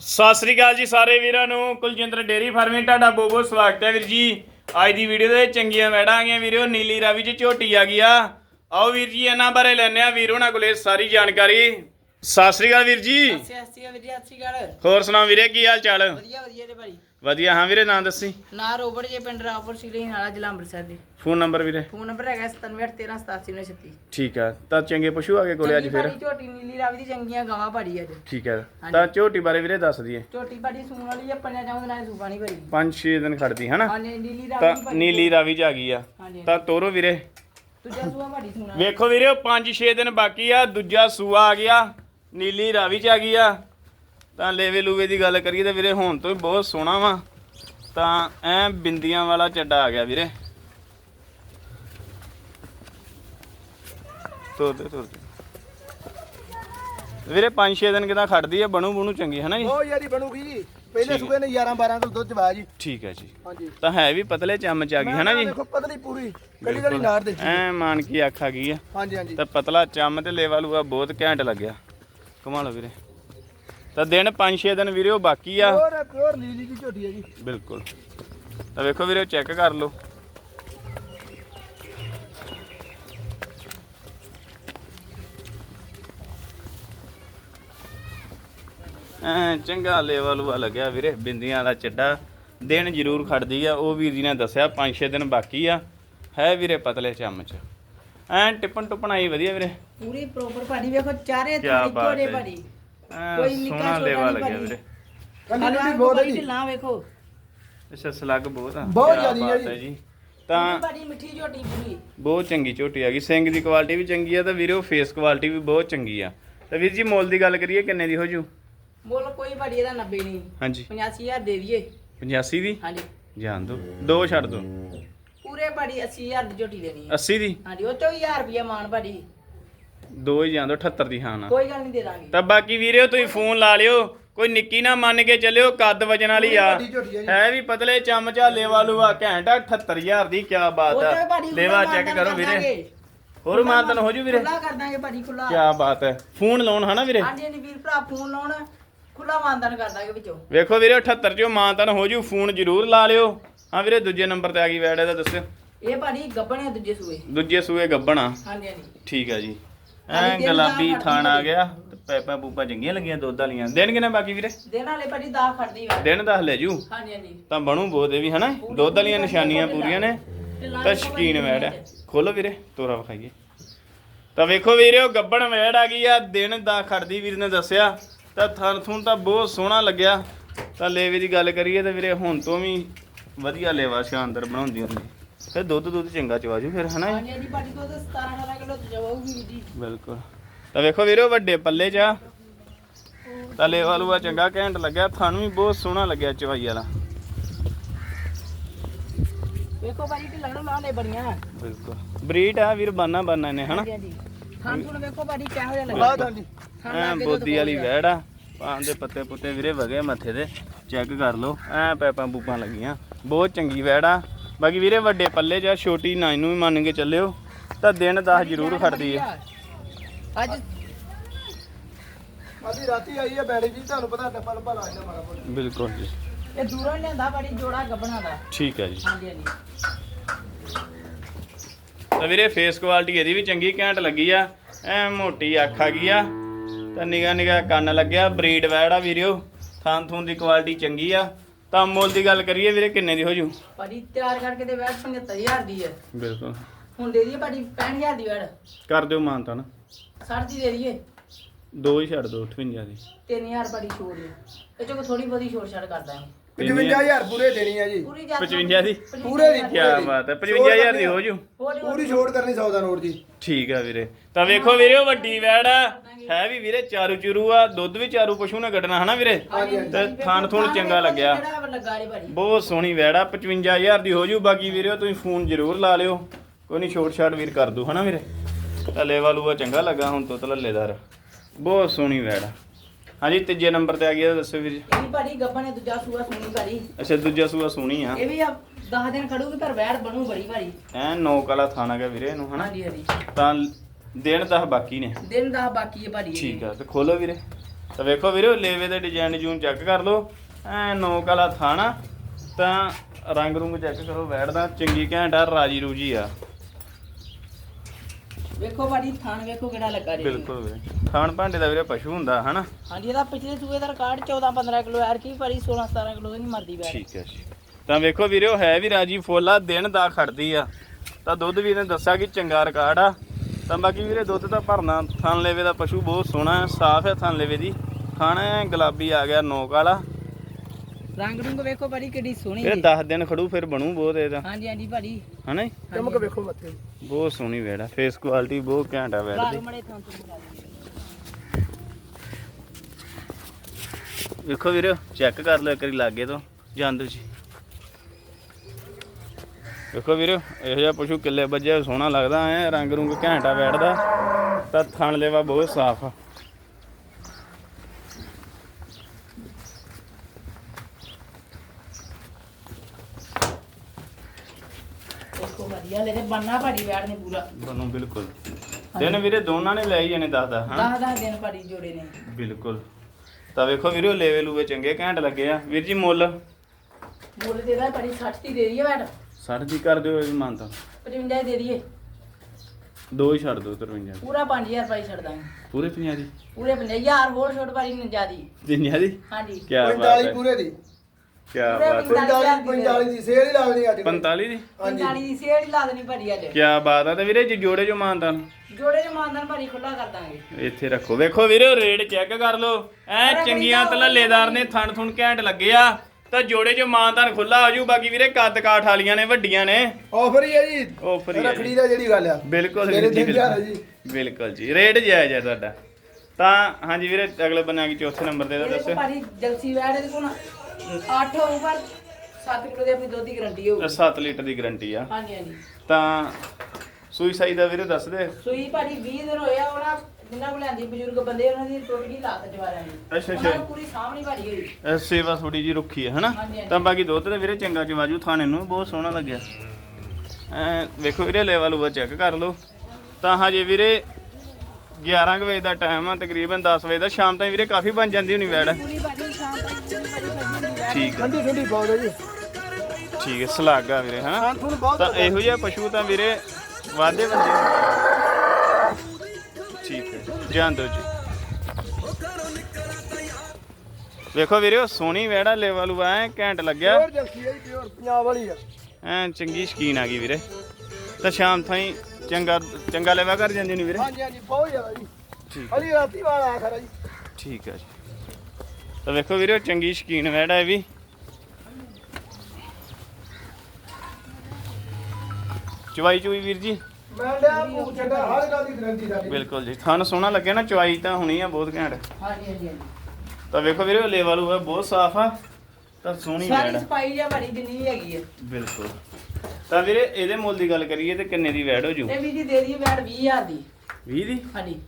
ਸਤਿ ਸ੍ਰੀ ਅਕਾਲ ਜੀ ਸਾਰੇ ਵੀਰਾਂ ਨੂੰ। ਕੁਲਜਿੰਦਰ ਡੇਰੀ ਫਾਰਮਿੰਗ ਤੁਹਾਡਾ ਬਹੁਤ ਬਹੁਤ ਸਵਾਗਤ ਹੈ ਵੀਰ ਜੀ। ਅੱਜ ਦੀ ਵੀਡੀਓ ਦੇ ਵਿੱਚ ਚੰਗੀਆਂ ਵੈੜਾਂ ਆ ਗਈਆਂ ਵੀਰੋ ਨੀਲੀ ਰਾਵੀ ਚ ਝੋਟੀ ਆ ਗਈ ਆ। ਆਓ ਵੀਰ ਜੀ ਇਹਨਾਂ ਬਾਰੇ ਲੈਣੇ ਆ ਵੀਰ ਉਹਨਾਂ ਕੋਲੇ ਸਾਰੀ ਜਾਣਕਾਰੀ। ਸਤਿ ਸ੍ਰੀ ਅਕਾਲ ਵੀਰ ਜੀ। ਅੱਛਾ ਅੱਛਾ ਵਧੀਆ ਅੱਛੀ ਗੱਲ ਹੋਰ ਸੁਣਾਓ ਵੀਰੇ ਕੀ ਹਾਲ ਚਾਲ? ਵਧੀਆ ਵਧੀਆ ਤੇ ਭਾਈ ਵਧੀਆ ਹਾਂ ਵੀਰੇ ਨਾਂ ਦੱਸੀ। ਨਾ ਰੋਬੜ ਜੇ ਪਿੰਡ ਰਾਪੁਰ ਸਿਟੀ ਨਾਲਾ ਜ਼ਿਲ੍ਹਾ ਅੰਮ੍ਰਿਤਸਰ ਦੇ ਫੋਨ ਨੰਬਰ ਵੀਰੇ? ਫੋਨ ਨੰਬਰ ਹੈਗਾ 9781387936 ਠੀਕ ਆ ਤਾਂ ਚੰਗੇ ਪਸ਼ੂ ਆ ਗਏ ਕੋਲੇ ਅੱਜ ਫਿਰ? ਝੋਟੀ ਨੀਲੀ ਰਾਵੀ ਦੀ ਚੰਗੀਆਂ ਗਾਵਾਂ ਭਾੜੀ ਅੱਜ। ਠੀਕ ਹੈ ਤਾਂ ਝੋਟੀ ਬਾਰੇ ਵੀਰੇ ਦੱਸ ਦਈਏ। ਝੋਟੀ ਭਾੜੀ ਸੂਣ ਵਾਲੀ ਆ ਪੰਜਾਂ ਚਾਹੁੰਦੇ ਨਾਲ ਸੂਪਾ ਨਹੀਂ ਭਰੀ। 5-6 ਦਿਨ ਖੜਦੀ ਹਨਾ? ਨੀਲੀ ਤਾਂ ਰਾਵੀ ਭਾੜੀ ਨੀਲੀ ਰਾਵੀ ਚ ਆ ਗਈ ਆ। ਤਾਂ ਤੋਰੋ ਵੀਰੇ। ਦੂਜਾ ਸੂਆ ਭਾੜੀ ਸੂਣਾ ਵੇਖੋ ਵੀਰੇ 5-6 ਦਿਨ ਬਾਕੀ ਆ ਦੂਜਾ ਸੂਆ ਆ ਗਿਆ ਨੀਲੀ ਰਾਵੀ ਚ ਆ ਗਈ ਆ। ਤਾਂ ਲੇਵੇ ਲੂਵੇ ਦੀ ਗੱਲ ਕਰੀਏ ਤਾਂ ਵੀਰੇ ਹੁਣ ਤੋਂ ਹੀ ਬਹੁਤ ਸੋਹਣਾ ਵਾ। ਤਾਂ ਐ ਬਿੰਦੀਆਂ ਵਾਲਾ ਚੱਡਾ ਆ ਗਿਆ ਵੀਰੇ। ਤੋਰ ਦੇ ਤੋਰ ਦੇ ਵੀਰੇ 5-6 ਦਿਨ ਕਿਦਾਂ ਖੜਦੀ ਆ ਬਣੂ ਬਣੂ ਚੰਗੀ ਹੈ ਨਾ ਜੀ? ਉਹ ਯਾਰੀ ਬਣੂਗੀ ਜੀ। ਪਹਿਲੇ ਸੂਏ ਨੇ 11 12 ਕਿਲੋ ਦੁੱਧ ਚਵਾ ਜੀ। ਠੀਕ ਹੈ ਜੀ। ਹਾਂਜੀ। ਤਾਂ ਹੈ ਵੀ ਪਤਲੇ ਚੰਮ ਚ ਆ ਗਈ ਹੈ ਨਾ ਜੀ? ਦੇਖੋ ਪਤਲੀ ਪੂਰੀ। ਕਲੀ ਕਲੀ ਨਾੜ ਦੇ ਐ ਮਾਨ ਕੀ ਅੱਖ ਆ ਗਈ ਆ। ਹਾਂਜੀ ਹਾਂਜੀ। ਤਾਂ ਪਤਲਾ ਚੰਮ ਤੇ ਲੇਵਾ ਲੂਆ ਬਹੁਤ ਘੈਂਟ ਲੱਗਿਆ। ਕਮਾ ਲਓ ਵੀਰੇ। ਤਾਂ ਦਿਨ 5-6 ਦਿਨ ਵੀਰੇ ਉਹ ਬਾਕੀ ਆ। ਪਿਓਰ ਪਿਓਰ ਲੀਲੀ ਦੀ ਝੋਟੀ ਹੈ ਜੀ। ਬਿਲਕੁਲ। ਤਾਂ ਵੇਖੋ ਵੀਰੇ ਚੈੱਕ ਕਰ ਲਓ। ਚੰਗਾ ਲੇਵਾ ਲੂਆ ਲੱਗਿਆ ਵੀਰੇ ਬਿੰਦੀਆਂ ਵਾਲਾ ਚੱਡਾ। ਦਿਨ ਜ਼ਰੂਰ ਖੜਦੀ ਆ ਉਹ ਵੀਰ ਜੀ ਨੇ ਦੱਸਿਆ 5-6 ਦਿਨ ਬਾਕੀ ਆ। ਹੈ ਵੀਰੇ ਪਤਲੇ ਚੰਮ ਚ। ਐ ਟਿਪਣ ਟੁਪਣ ਆਈ ਵਧੀਆ ਵੀਰੇ। ਪੂਰੀ ਪ੍ਰੋਪਰ ਭਾੜੀ ਵੇਖੋ ਚਾਰੇ ਥਾਲੀ ਹੈ। ਭਾੜੀ ਐਂ ਕੋਈ ਨਿੱਕਾ ਸੋਹਣਾ ਛੋਟਾ ਲੇਵਾ ਨਹੀਂ ਲੱਗਿਆ ਭਾਜੀ। ਵੀਰੇ ਕੰਨੀ ਝੋਟੀ ਬਹੁਤ ਹੈ ਜੀ। ਢਿੱਲਾਂ ਵੇਖੋ। ਅੱਛਾ ਸਲੱਗ ਬਹੁਤ ਆ। ਬਹੁਤ ਕਿਆ ਜ਼ਿਆਦੀ ਬਾਤ ਹੈ ਹੈ ਜੀ। ਤਾਂ ਭਾੜੀ ਮਿੱਠੀ ਝੋਟੀ ਪੂਰੀ। ਬਹੁਤ ਚੰਗੀ ਝੋਟੀ ਆ ਗਈ। ਸਿੰਘ ਦੀ ਕੁਆਲਿਟੀ ਵੀ ਚੰਗੀ ਆ ਤੇ ਵੀਰੋ ਫੇਸ ਕੁਆਲਿਟੀ ਵੀ ਬਹੁਤ ਚੰਗੀ ਆ। ਤੇ ਵੀਰ ਜੀ ਮੁੱਲ ਦੀ ਗੱਲ ਕਰੀਏ ਕਿੰਨੇ ਦੀ ਹੋ ਜੂ? ਮੁੱਲ ਕੋਈ ਭਾੜੀ ਇਹਦਾ 90 ਨਹੀਂ। ਹਾਂਜੀ। 85000 ਦੇ ਦਈਏ। 85 ਦੀ? ਹਾਂਜੀ। ਜਾਣ ਦੋ। ਦੋ ਛੱਡ ਦੋ। ਪੂਰੇ ਭਾੜੀ 80000 ਦੀ ਝੋਟੀ ਦੇਣੀ ਹੈ 80 ਦੀ? ਹਾਂਜੀ ਉਹ ਤੋਂ 1000 ਰੁਪਇਆ ਮਾਨ ਭਾੜੀ ਦੋ ਹੀ ਜਾਣ ਦੋ 78 ਦੀ ਹਾਂ ਨਾ। ਕੋਈ ਗੱਲ ਨਹੀਂ ਦੇ ਦਾਂਗੇ। ਤਾਂ ਬਾਕੀ ਵੀਰੇ ਤੁਸੀਂ ਫੋਨ ਲਾ ਲਿਓ। ਕੋਈ ਨਿੱਕੀ ਨਾ ਮੰਨ ਕੇ ਚੱਲਿਓ ਕੱਦ ਵਜਨ ਵਾਲੀ ਆ। ਵੱਡੀ ਝੋਟੀ ਹੈ ਜੀ। ਹੈ ਵੀ ਪਤਲੇ ਚਮਚਾ ਲੇਵਾ ਲੂਆ ਘੈਂਟ ਆ 78000 ਦੀ ਕੀ ਬਾਤ ਆ। ਲੇਵਾ ਚੈੱਕ ਕਰੋ ਵੀਰੇ। ਹੋਰ ਮਾਤਨ ਹੋ ਜੂ ਵੀਰੇ? ਖੁੱਲਾ ਕਰ ਦਾਂਗੇ ਭਾੜੀ ਖੁੱਲਾ ਕੀ ਬਾਤ ਹੈ। ਫੋਨ ਲਾਉਣ ਹਨਾ ਵੀਰੇ? ਹਾਂਜੀ ਹਾਂਜੀ ਵੀਰ ਭਰਾ ਫੋਨ ਲਾਉਣ। ਖੁੱਲਾ ਮਾਨਦਾਨ ਕਰ ਦਾਂਗੇ ਵਿੱਚੋਂ। ਵੇਖੋ ਵੀਰੇ 78 ਚੋਂ ਮਾਨਤਨ ਹੋ ਜੂ। ਫੋਨ ਜ਼ਰੂਰ ਲਾ ਲਿਓ। ਹਾਂ ਵੀਰੇ ਦੂਜੇ ਨੰਬਰ ਤੇ ਆ ਗਈ ਵੈੜ ਇਹਦਾ ਦੱਸਿਓ ਇਹ ਭਾੜੀ ਗੱਬਣੇ ਦੂਜੇ ਸੂਏ। ਦੂਜੇ ਸੂਏ ਗੱਬਣਾ ਹਾਂਜੀ ਹਾਂਜੀ। ਠੀਕ ਆ ਜੀ। ਐ ਗੁਲਾਬੀ ਥਾਣ ਆ ਗਿਆ। ਤੇ ਪੈਪਾਂ ਪੂਪਾਂ ਚੰਗੀਆਂ ਲੱਗੀਆਂ ਦੁੱਧ ਵਾਲੀਆਂ। ਦਿਨ ਕਿੰਨੇ ਬਾਕੀ ਵੀਰੇ? ਦੇਣ ਵਾਲੇ ਭਾੜੀ ਦਾ ਖੜਦੀ ਵਾ ਦਿਨ ਦੱਸ ਲੈ ਜੂ। ਹਾਂਜੀ ਹਾਂਜੀ। ਤਾਂ ਬਣੂ ਬਹੁਤ ਇਹ ਵੀ ਹਨਾ? ਦੁੱਧ ਵਾਲੀਆਂ ਨਿਸ਼ਾਨੀਆਂ ਪੂਰੀਆਂ ਨੇ। ਤਾਂ ਸ਼ਕੀਨ ਵੈੜ ਹੈ ਖੋਲੋ ਵੀਰੇ ਤੋਰਾ ਵਿਖਾਈਏ। ਤਾਂ ਵੇਖੋ ਵੀਰੇ ਉਹ ਗੱਬਣ ਵੈੜ ਆ ਗਈ ਆ। ਦਿਨ ਦਾ ਖੜਦੀ ਵੀਰ ਨੇ ਦੱਸਿਆ। ਤਾਂ ਥਣ ਥੁਣ ਤਾਂ ਬਹੁਤ ਸੋਹਣਾ ਲੱਗਿਆ। ਤਾਂ ਲੇਵੇ ਦੀ ਗੱਲ ਕਰੀਏ ਤਾਂ ਵੀਰੇ ਹੁਣ ਤੋਂ ਵੀ ਵਧੀਆ ਲੇਵਾ ਸ਼ਾਨਦਾਰ ਬਣਾਉਂਦੀ ਹੁੰਦੀ ਫਿਰ ਦੁੱਧ ਦੁੱਧ ਚੰਗਾ ਚਵਾਜੂ ਫਿਰ ਹਨਾ ਜੀ? ਹਾਂਜੀ ਹਾਂਜੀ ਭਾੜੀ ਤੋਂ 17 18 ਕਿਲੋ ਤੇ ਜਾਊਗੀ ਜੀ ਬਿਲਕੁਲ। ਤਾਂ ਵੇਖੋ ਵੀਰੇ ਵੱਡੇ ਪੱਲੇ 'ਚ ਆ। ਤਾਂ ਲੇਵਾ ਲੂਆ ਚੰਗਾ ਘੈਂਟ ਲੱਗਿਆ ਥਣ ਵੀ ਬਹੁਤ ਸੋਹਣਾ ਲੱਗਿਆ ਚਵਾਈ ਵਾਲਾ। ਵੇਖੋ ਭਾੜੀ ਢਿੱਲਾਂ ਨੂੰ ਲਾਣੇ ਬੜੀਆਂ। ਬਿਲਕੁਲ। ਬਰੀਡ ਆ ਵੀਰ ਬਾਨਾ ਬਾਨਾ ਨੇ ਹਨਾ? ਹਾਂਜੀ ਹਾਂਜੀ। ਖਾਣ ਖੂਣ ਵੇਖੋ ਭਾੜੀ ਕਿਹੋ ਜਿਹਾ ਬਾਤ ਲੱਗਾ ਹਾਂਜੀ ਐ ਤਾਂ ਬੋਦੀ ਵਾਲੀ ਵੈੜ ਆ। ਪਾਨ ਦੇ ਪੱਤੇ ਪੁੱਤੇ ਵੀਰੇ ਵਗੇ ਮੱਥੇ ਤੇ। ਚੈੱਕ ਕਰ ਲਓ। ਐ ਪੈਪਾਂ ਪੂਪਾਂ ਲੱਗੀਆਂ। ਬਹੁਤ ਚੰਗੀ ਵੈੜ ਆ। ਬਾਕੀ ਵੀਰੇ ਵੱਡੇ ਪੱਲੇ 'ਚ ਆ ਛੋਟੀ ਨਾਈ ਨੂੰ ਵੀ ਮੰਨ ਕੇ ਚੱਲਿਓ ਤਾਂ ਦਿਨ 10 ਜ਼ਰੂਰ ਖੜਦੀ ਆ। ਅੱਜ ਆਦੀ ਰਾਤੀ ਆਈ ਹੈ ਬੈੜੀ ਜੀ ਤੁਹਾਨੂੰ ਪਤਾ ਟੱਪਾ ਲੱਪਾ ਲਾ ਜਾਂਦਾ ਮਾਰਾ ਬੋਲ ਬਿਲਕੁਲ ਜੀ। ਇਹ ਦੂਰੋਂ ਲਿਆਂਦਾ ਭਾੜੀ ਜੋੜਾ ਗੱਬਣਾ ਦਾ। ਠੀਕ ਹੈ ਜੀ। ਹਾਂਜੀ ਹਾਂਜੀ। ਤਾਂ ਵੀਰੇ ਫੇਸ ਕੁਆਲਿਟੀ ਇਹਦੀ ਵੀ ਚੰਗੀ ਘੈਂਟ ਲੱਗੀ ਆ। ਐ ਮੋਟੀ ਅੱਖ ਆ ਗਈ ਆ। ਤਾਂ ਨਿਗਾ ਨਿਗਾ ਕੰਨ ਲੱਗਿਆ ਬਰੀਡ ਵੈੜ ਆ ਵੀਰਿਓ। ਥਾਂ ਥੂੰ ਦੀ ਕੁਆਲਿਟੀ ਚੰਗੀ ਆ। ਤਾਂ ਮੁੱਲ ਦੀ ਗੱਲ ਕਰੀਏ ਵੀਰੇ ਕਿੰਨੇ ਦੀ ਹੋ ਜੂ? ਭਾੜੀ ਤਿਆਰ ਕਰਕੇ ਤੇ ਵੈਟ 75000 ਦੀ ਹੈ। ਬਿਲਕੁਲ। ਹੁਣ ਦੇ ਦਈਏ ਭਾੜੀ 65000 ਦੀ ਵੈਟ ਕਰ ਦਿਓ ਮਾਨ ਤਾਂ ਨਾ। 60 ਦੀ ਦੇ ਦਈਏ। ਦੋ ਹੀ ਛੱਡ ਦਿਓ 58 ਦੀ। 3000 ਭਾੜੀ ਛੋੜ ਹੈ ਇਹ ਚੋਂ ਥੋੜੀ ਬਹੁਤੀ ਛੋੜ ਛਾੜ ਕਰ ਦਾਂਗੇ। 55000 ਪੂਰੇ ਦੇਣੀ ਹੈ ਜੀ। ਪੂਰੀ ਜਾਤ 55 ਦੀ? ਪੂਰੇ ਦੀ ਕੀ ਬਾਤ ਹੈ 55000 ਦੀ ਹੋ ਜੂ ਪੂਰੀ ਛੋੜ ਕਰਨੀ 100 ਦਾ ਨੋਟ ਜੀ। ਠੀਕ ਆ ਵੀਰੇ। ਤਾਂ ਵੇਖੋ ਵੀਰੇ ਉਹ ਵੱਡੀ ਵੈੜ ਆ। ਹੈ ਵੀ ਵੀਰੇ ਚਾਰੂ ਚੂਰੂ ਆ। ਦੁੱਧ ਵੀ ਚਾਰੂ ਪਸ਼ੂ ਨੇ ਕੱਢਣਾ ਹਨਾ ਵੀਰੇ? ਤੇ ਥਾਣ ਥੂਣ ਚੰਗਾ ਲੱਗਿਆ। ਜਿਹੜਾ ਲੱਗਾ ਰੇ ਭਾੜੀ ਬਹੁਤ ਸੋਹਣੀ ਵੈੜ ਆ 55000 ਦੀ ਹੋ ਜੂ ਬਾਕੀ ਵੀਰੇ ਤੁਸੀਂ ਫੋਨ ਜ਼ਰੂਰ ਲਾ ਲਿਓ। ਕੋਈ ਨਹੀਂ ਛੋਟ ਛਾਟ ਵੀਰ ਕਰ ਦੂ ਹਨਾ ਵੀਰੇ? ਥੱਲੇ ਵਾਲੂਆ ਚੰਗਾ ਲੱਗਾ ਹੁਣ ਤੋਂ ਲੱਲੇਦਾਰ ਬਹੁਤ ਸੋਹਣੀ ਵੈੜ ਆ। ਹਾਂਜੀ ਤੀਜੇ ਨੰਬਰ ਤੇ ਆ ਗਿਆ ਦੱਸੋ ਵੀਰ ਜੀ। ਇਹ ਵੀ ਭਾੜੀ ਗੱਬਾ ਨੇ ਦੂਜਾ ਸੂਆ ਸੁਣੀ ਭਾੜੀ ਅੱਛਾ ਦੂਜਾ ਸੂਆ ਸੋਹਣੀ ਆ। ਇਹ ਵੀ ਆ 10 ਦਿਨ ਖੜੂਗੀ ਪਰ ਵੈੜ ਬਣੂ ਬੜੀ ਭਾੜੀ ਐ ਨੌ ਕਾਲਾ ਥਾਣਾ ਗਿਆ ਵੀਰੇ ਇਹਨੂੰ ਹਨਾ? ਹਾਂਜੀ ਹਾਂਜੀ। ਤਾਂ ਦਿਨ ਤਾਂ ਬਾਕੀ ਨੇ। ਦਿਨ ਦਾ ਬਾਕੀ ਹੈ ਇਹ। ਠੀਕ ਆ ਤੇ ਖੋਲੋ ਵੀਰੇ। ਤਾਂ ਵੇਖੋ ਵੀਰੋ ਲੇਵੇ ਦੇ ਡਿਜ਼ਾਈਨ ਜੂਨ ਚੈੱਕ ਕਰ ਲਓ। ਐ ਨੋਕ ਵਾਲਾ ਥਾਣਾ ਤਾਂ ਰੰਗ ਰੁੰਗ ਚੈੱਕ ਕਰੋ ਬੈਠਦਾ ਚੰਗੀ ਘੈਂਟ ਆ ਰਾਜੀ ਰੂਜੀ ਆ। ਵੇਖੋ ਭਾਜੀ ਥਾਣ ਵੇਖੋ ਕਿਹੜਾ ਲੱਗਾ ਜੀ। ਬਿਲਕੁਲ ਵੀਰੇ। ਥਾਣ ਭਾਂਡੇ ਦਾ ਵੀਰੇ ਪਸ਼ੂ ਹੁੰਦਾ ਹਨਾ? ਹਾਂਜੀ ਇਹਦਾ ਪਿਛਲੇ ਸੂਏ ਦਾ ਰਿਕਾਰਡ 14 15 ਕਿਲੋ ਐਰ ਕੀ ਭਾਜੀ 16 17 ਕਿਲੋ ਨਹੀਂ ਮਰਦੀ ਬੈਠ। ਠੀਕ ਹੈ ਜੀ। ਤਾਂ ਵੇਖੋ ਵੀਰੋ ਹੈ ਵੀ ਰਾਜੀ ਫੋਲਾ ਦਿਨ ਦਾ ਖੜਦੀ ਆ। ਤਾਂ ਦੁੱਧ ਵੀ ਇਹਨੇ ਦੱਸਿਆ ਕਿ ਚੰਗਾ ਰਿਕਾਰਡ ਆ। ਤਾਂ ਬਾਕੀ ਵੀਰੇ ਦੁੱਧ ਤਾਂ ਭਰਨਾ ਥਣ ਲੇਵੇ ਦਾ ਪਸ਼ੂ ਬਹੁਤ ਸੋਹਣਾ ਸਾਫ਼ ਹੈ ਥਣ ਲੇਵੇ ਦੀ। ਖਾਣਾ ਗੁਲਾਬੀ ਆ ਗਿਆ ਨੋਕ ਵਾਲਾ। ਰੰਗ ਰੁੰਗ ਵੇਖੋ ਭਾਜੀ ਕਿੱਡੀ ਸੋਹਣੀ ਇਹ ਜੀ। 10 ਦਿਨ ਖੜੂ ਫਿਰ ਬਣੂ ਬਹੁਤ ਇਹਦਾ। ਹਾਂਜੀ ਹਾਂਜੀ ਭਾਜੀ। ਹਨਾ ਜੀ? ਚਮਕ ਵੇਖੋ ਮੱਥੇ ਦੀ। ਬਹੁਤ ਸੋਹਣੀ ਵੇੜ ਫੇਸ ਕੁਆਲਿਟੀ ਬਹੁਤ ਘੈਂਟ ਆ ਵੇੜ ਦੀ। ਮੜੇ ਥਾਂ ਤੋਂ ਮਿਲਾ ਦਿੰਦੇ। ਵੇਖੋ ਵੀਰੇ ਚੈੱਕ ਕਰ ਲਓ ਇੱਕ ਵਾਰੀ ਲਾਗੇ ਤੋਂ ਜਾਂਦੇ ਜੀ। ਵੇਖੋ ਵੀਰੇ ਇਹੋ ਜਿਹਾ ਪਸ਼ੂ ਕਿੱਲੇ ਵੱਜਿਆ ਸੋਹਣਾ ਲੱਗਦਾ ਐ ਰੰਗ ਰੁੰਗ ਘੈਂਟਾ ਬੈਠਦਾ ਤਾਂ ਥਣ ਲੇਵਾ ਬਹੁਤ ਸਾਫ਼ ਆ ਦੇਖੋ ਵਧੀਆ ਲੈ ਤੇ ਬੰਨਾ ਭਾਜੀ ਬੈਠ ਨੇ ਪੂਰਾ। ਤੁਹਾਨੂੰ ਬਿਲਕੁਲ। ਦਿਨ ਵੀਰੇ ਦੋਨਾਂ ਨੇ ਲੈ ਹੀ ਜਾਣੇ ਦੱਸਦਾ ਹਾਂ? 10 10 ਦਿਨ ਭਾਜੀ ਜੋੜੇ ਨੇ। ਬਿਲਕੁਲ। ਤਾਂ ਵੇਖੋ ਵੀਰੇ ਲੇਵੇ ਲੂਵੇ ਚੰਗੇ ਘੈਂਟ ਲੱਗੇ ਆ। ਵੀਰ ਜੀ ਮੁੱਲ? ਮੁੱਲ ਦੇ ਦਾ ਭਾਜੀ 60 ਦੀ ਦੇ ਦਈਏ ਬੈਠ 60 ਦੀ ਕਰ ਦਿਓ ਇਹ ਵੀ ਮੰਨਤਾ 55 ਦੀ ਦੇ ਦਈਏ। ਦੋ ਹੀ ਛੱਡ ਦਿਓ 53 ਪੂਰਾ 5000 ਭਾਈ ਛੱਡ ਦਾਂਗੇ। ਪੂਰੇ 50 ਦੀ? ਪੂਰੇ 50000 ਹੋਰ ਛੋਟ ਭਾਜੀ ਨੇ ਜਿਆਦੀ ਜਿੰਨਿਆਂ ਦੀ? ਹਾਂਜੀ। ਕੀ ਬਾਤ 45 ਹੈ। ਪੂਰੇ ਦੀ। ਕੀ ਬਾਤ ਹੈ। 45 45 ਦੀ ਸੇਲ ਹੀ ਲੱਗਦੀ ਅੱਜ 45 ਦੀ? 45 ਦੀ ਸੇੜ ਹੀ ਲਾ ਦੇਣੀ ਭਾਜੀ ਅੱਜ। ਕੀ ਬਾਤ ਆ ਤੇ ਵੀਰੇ ਜੀ ਜੋੜੇ ਜੋ ਮਾਨਤਾ ਜੋੜੇ ਚ ਮਾਨਦਾਨ ਭਾਜੀ ਖੁੱਲਾ ਕਰ ਦਾਂਗੇ। ਇੱਥੇ ਰੱਖੋ। ਵੇਖੋ ਵੀਰੇ ਰੇਟ ਚੈੱਕ ਕਰ ਲਓ। ਐ ਚੰਗੀਆਂ ਤਲੱਲੇਦਾਰ ਨੇ ਥਣ ਥੁਣ ਘੈਂਟ ਲੱਗੇ ਆ। ਤਾਂ ਜੋੜੇ ਚ ਮਾਨਤਾਨ ਖੁੱਲਾ ਹੋ ਜੂ। ਬਾਕੀ ਵੀਰੇ ਕੱਦ ਕਾਠ ਵਾਲੀਆਂ ਨੇ ਵੱਡੀਆਂ ਨੇ। ਆਫਰ ਹੀ ਹੈ ਜੀ। ਆਫਰ ਹੀ ਹੈ ਰਖੜੀ ਜੀ। ਦਾ ਜਿਹੜੀ ਗੱਲ ਆ। ਬਿਲਕੁਲ ਮੇਰੇ ਵੀਰ ਜੀ ਦਿਨ ਬਿਲਕੁਲ। ਬਿਲਕੁਲ ਜੀ। ਰੇਟ ਜਾਇਜ਼ ਹੈ ਤੁਹਾਡਾ ਤਾਂ ਹਾਂਜੀ ਵੀਰੇ ਅਗਲੇ ਬੰਨੇ ਆ ਗਈ ਚੌਥੇ ਨੰਬਰ ਤੇ ਦਾ ਇਹਦੇ ਕੋਲ ਦੱਸਿਓ। ਭਾਜੀ ਜਲਸੀ ਵੈੜ ਇਹਦੇ ਕੋਲ 8 ਓਵਰ 7 ਕਿਲੋ ਦੀ ਆਪਣੀ ਦੁੱਧ ਦੀ ਗਰੰਟੀ ਹੋਊ 7 ਲੀਟਰ ਦੀ ਗਾਰੰਟੀ ਆ। ਹਾਂਜੀ ਹਾਂਜੀ। ਤਾਂ ਸੂਈ ਸਾਈ ਦਾ ਵੀਰੇ ਦੱਸ ਦੇ। ਸੂਈ ਭਾਜੀ 20 ਦਿਨ ਹੋਇਆ ਉਹਨਾਂ ਜਿੰਨਾ ਕੋਲ ਆਂਦੀ ਬਜ਼ੁਰਗ ਬੰਦੇ ਉਹਨਾਂ ਦੀ ਟੁੱਟ ਗਈ ਲੱਤ ਜਵਾਰਾਂ ਦੀ। ਅੱਛਾ, ਅੱਛਾ। ਪੂਰੀ ਸਾਹਮਣੀ ਭਾਜੀ ਹੋਈ। ਇਹ ਸੇਵਾ ਥੋੜੀ ਜੀ ਰੁੱਖੀ ਹੈ ਹਨਾ। ਤਾਂ ਬਾਕੀ ਦੁੱਧ ਤੇ ਵੀਰੇ ਚੰਗਾ ਚਵਾਜੂ ਥਾਣੇ ਨੂੰ ਬਹੁਤ ਸੋਹਣਾ ਲੱਗਿਆ। ਐ ਵੇਖੋ ਵੀਰੇ ਲੈਵਲ ਉਹ ਚੈੱਕ ਕਰ ਲਓ। ਤਾਂ ਹਜੇ ਵੀਰੇ 11 ਕੁ ਵਜੇ ਦਾ ਟਾਈਮ ਆ ਤਕਰੀਬਨ 10 ਵਜੇ ਦਾ। ਸ਼ਾਮ ਤਾਈਂ ਵੀਰੇ ਕਾਫੀ ਬਣ ਜਾਂਦੀ ਹੋਣੀ ਵੈੜ। ਪੂਰੀ ਭਾਜੀ ਸ਼ਾਮ ਤੱਕ ਠੀਕ ਹੈ ਠੰਡੀ ਠੰਡੀ ਬਹੁਤ ਹੈ ਜੀ। ਠੀਕ ਹੈ ਸਲਾਗਾ ਵੀਰੇ ਹਾਂ ਖਾਣ ਤੁਹਾਨੂੰ ਬਹੁਤ ਤਾਂ ਇਹੋ ਜਿਹਾ ਪਸ਼ੂ ਤਾਂ ਵੀਰੇ ਵਾਧੇ ਬੰਦੇ ਠੀਕ ਹੈ ਜਾਣ ਦਿਓ ਜੀ। ਵੇਖੋ ਵੀਰੇ ਉਹ ਸੋਹਣੀ ਵੈੜਾ ਲੈਵਲ ਉਹ ਐ ਘੈਂਟ ਲੱਗਿਆ। ਪਿਓਰ ਜਲਸੀ ਹੈ ਜੀ ਪਿਓਰ ਪੰਜਾਬ ਵਾਲੀ ਆ। ਐ ਚੰਗੀ ਸ਼ਕੀਨ ਆ ਗਈ ਵੀਰੇ। ਤਾਂ ਸ਼ਾਮ ਤਾਈਂ ਚੰਗਾ ਚੰਗਾ ਲੈਵਾ ਕਰ ਜਾਂਦੀ ਨਹੀਂ ਵੀਰੇ। ਹਾਂਜੀ ਹਾਂਜੀ ਬਹੁਤ ਜ਼ਿਆਦਾ ਜੀ। ਠੀਕ ਅਲੀ ਰਾਤੀ ਵਾਲਾ ਆਖਰ ਜੀ। ਠੀਕ ਹੈ ਜੀ। ਤਾਂ ਵੇਖੋ ਵੀਰੇ ਚੰਗੀ ਸ਼ਕੀਨ ਵੈੜਾ ਇਹ ਵੀ। ਚਵਾਈ ਚੁਈ ਵੀਰ ਜੀ। ਮੈਂ ਲਿਆ ਚੰਗਾ ਹਰ ਗੱਲ ਦੀ ਗਰੰਟੀ ਸਾਡੀ। ਬਿਲਕੁਲ ਜੀ ਥਣ ਸੋਹਣਾ ਲੱਗਿਆ ਨਾ ਚਵਾਈ ਤਾਂ ਹੁਣੀ ਆ ਬਹੁਤ ਘੈਂਟ। ਹਾਂਜੀ ਹਾਂਜੀ ਹਾਂਜੀ। ਤਾਂ ਵੇਖੋ ਵੀਰੇ ਲੈਵਲ ਉਹ ਬਹੁਤ ਸਾਫ਼ ਆ ਤਾਂ ਸੋਹਣੀ ਸਾਰੀ ਵੈੜ ਆ। ਸਪਾਈ ਜਾਂ ਭਾਜੀ ਜਿੰਨੀ ਹੈਗੀ ਹੈ ਬਿਲਕੁਲ। ਤਾਂ ਵੀਰੇ ਇਹਦੇ ਮੁੱਲ ਦੀ ਗੱਲ ਕਰੀਏ ਤੇ ਕਿੰਨੇ ਦੀ ਵੈੜ ਹੋ ਜੂ? ਇਹ ਵੀ ਜੀ ਦੇ ਦਈਏ ਵੈੜ 20000 ਦੀ। 20 ਦੀ? ਹਾਂਜੀ।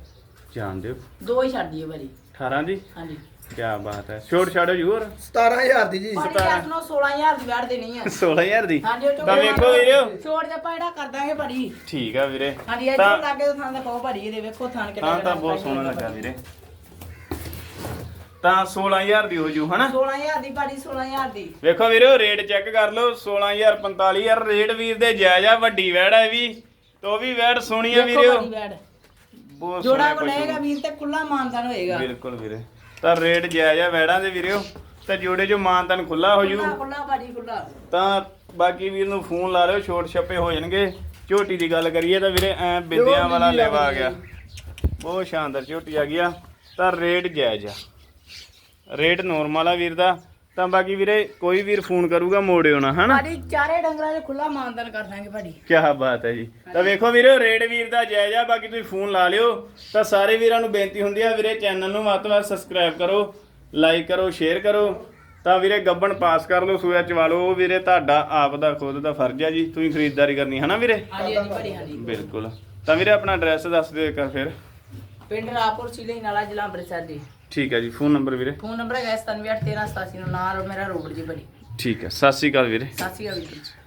ਜਾਣ ਦਿਓ ਦੋ ਹੀ ਛੱਡ ਦਈਏ ਭਾਜੀ। 18 ਦੀ? ਹਾਂਜੀ। ਕੀ ਬਾਤ ਹੈ। ਛੋਟ ਛਾੜੋ ਜੀ ਹੋਰ। 17000 ਦੀ ਜੀ। ਸਤਾਰਾਂ। ਕੈਸ ਨੂੰ 16000 ਦੀ ਵੈੜ ਦੇਣੀ ਹੈ 16000 ਦੀ? ਹਾਂਜੀ ਉਹ ਤਾਂ ਵੇਖੋ ਵੀਰੇ। ਛੋੜ ਜਾ ਪਾਇੜਾ ਕਰ ਦਾਂਗੇ ਭਾਜੀ। ਠੀਕ ਆ ਵੀਰੇ। ਹਾਂਜੀ ਤਾਂ ਇੱਧਰ ਲਾਗੇ ਤੋਂ ਥਾਂ ਦਾ ਪਾਓ ਭਾਜੀ ਇਹਦੇ ਵੇਖੋ ਥਾਂ ਕਿੱਡਾ ਤਾਂ ਤਾਂ ਬਹੁਤ ਸੋਹਣਾ ਲੱਗਾ ਵੀਰੇ। ਤਾਂ 16000 ਦੀ ਹੋ ਜੂ ਹਨਾ? 16000 ਦੀ ਭਾਜੀ 16000 ਦੀ। ਵੇਖੋ ਵੀਰੇ ਰੇਟ ਚੈੱਕ ਕਰ ਲਓ 16000 45000 ਰੇਟ ਵੀਰ ਦੇ ਜਾਇਜ਼ ਆ ਵੱਡੀ ਵੈੜ ਹੈ ਵੀ। ਤੋ ਵੀ ਵੈੜ ਸੋਹਣੀ ਆ ਵੇਖੋ ਵੀਰੇ। ਜੋੜਾ ਕੋ ਲਏਗਾ ਵੀਰ ਤੇ ਖੁੱਲਾ ਮਾਨਦਾਨ ਹੋਏਗਾ। ਬਿਲਕੁਲ ਵੀਰੇ। ਤਾਂ ਰੇਟ ਜਾਇਜ਼ ਆ ਵੈੜਾਂ ਦੇ ਵੀਰੇ ਤੇ ਜੋੜੇ ਜੋ ਮਾਨਤਨ ਖੁੱਲਾ ਹੋ ਜੂ। ਖੁੱਲਾ ਖੁੱਲਾ ਭਾਜੀ ਖੁੱਲਾ ਤਾਂ ਬਾਕੀ ਵੀਰ ਨੂੰ ਫੋਨ ਲਾ ਲਿਓ ਛੋਟ ਛੱਪੇ ਹੋ ਜਾਣਗੇ। ਝੋਟੀ ਦੀ ਗੱਲ ਕਰੀਏ ਤਾਂ ਵੀਰੇ ਐ ਬਿੰਦਿਆਂ ਵਾਲਾ ਲੈਵਾ ਆ ਗਿਆ। ਬਹੁਤ ਸ਼ਾਨਦਾਰ ਝੋਟੀ ਆ ਗਿਆ ਤਾਂ ਰੇਟ ਜਾਇਜ਼ ਆ। ਰੇਟ ਨੋਰਮਲ ਆ ਵੀਰ ਦਾ। ਤਾਂ ਬਾਕੀ ਵੀਰੇ ਕੋਈ ਵੀਰ ਫੋਨ ਕਰੂਗਾ ਮੋੜਿਓ ਨਾ ਹਨਾ? ਭਾਜੀ ਚਾਰੇ ਡੰਗਰਾਂ 'ਚ ਖੁੱਲਾ ਮਾਨਦਾਨ ਕਰ ਦਾਂਗੇ ਭਾਜੀ। ਕੀ ਬਾਤ ਹੈ ਜੀ। ਤਾਂ ਵੇਖੋ ਵੀਰੇ ਰੇਟ ਵੀਰ ਦਾ ਜਾਇਜ਼ ਆ ਬਾਕੀ ਤੁਸੀਂ ਫੋਨ ਲਾ ਲਿਓ। ਤਾਂ ਸਾਰੇ ਵੀਰਾਂ ਨੂੰ ਬੇਨਤੀ ਹੁੰਦੀ ਆ ਵੀਰੇ ਚੈਨਲ ਨੂੰ ਵੱਧ ਤੋਂ ਵੱਧ ਸਬਸਕ੍ਰਾਈਬ ਕਰੋ ਲਾਈਕ ਕਰੋ ਸ਼ੇਅਰ ਕਰੋ। ਤਾਂ ਵੀਰੇ ਗੱਬਣ ਪਾਸ ਕਰ ਲਓ ਸੂਆ ਚਵਾ ਲਓ ਉਹ ਵੀਰੇ ਤੁਹਾਡਾ ਆਪ ਦਾ ਖੁਦ ਦਾ ਫਰਜ਼ ਆ ਜੀ ਤੁਸੀਂ ਖਰੀਦਦਾਰੀ ਕਰਨੀ ਹੈ ਨਾ ਵੀਰੇ? ਹਾਂਜੀ ਹਾਂਜੀ ਭਾਜੀ ਹਾਂਜੀ। ਬਿਲਕੁਲ। ਤਾਂ ਵੀਰੇ ਆਪਣਾ ਐਡਰੈਸ ਦੱਸ ਦਿਓ ਇੱਕ ਵਾਰ ਫਿਰ। ਪਿੰਡ ਰਾਪੁਰ ਸਿਲੇ ਨਾਲਾ ਜ਼ਿਲ੍ਹਾ ਅੰਮ੍ਰਿਤਸਰ ਜੀ। ਠੀਕ ਹੈ ਜੀ ਫੋਨ ਨੰਬਰ ਵੀਰੇ? ਫੋਨ ਨੰਬਰ ਹੈਗਾ 971387 ਨਾਮ ਮੇਰਾ ਰੋਬਟ ਜੀ ਭਾਜੀ ਠੀਕ ਹੈ ਸਤਿ ਸ਼੍ਰੀ ਅਕਾਲ ਵੀਰੇ। ਸਤਿ ਸ਼੍ਰੀ ਅਕਾਲ ਵੀਰ ਜੀ।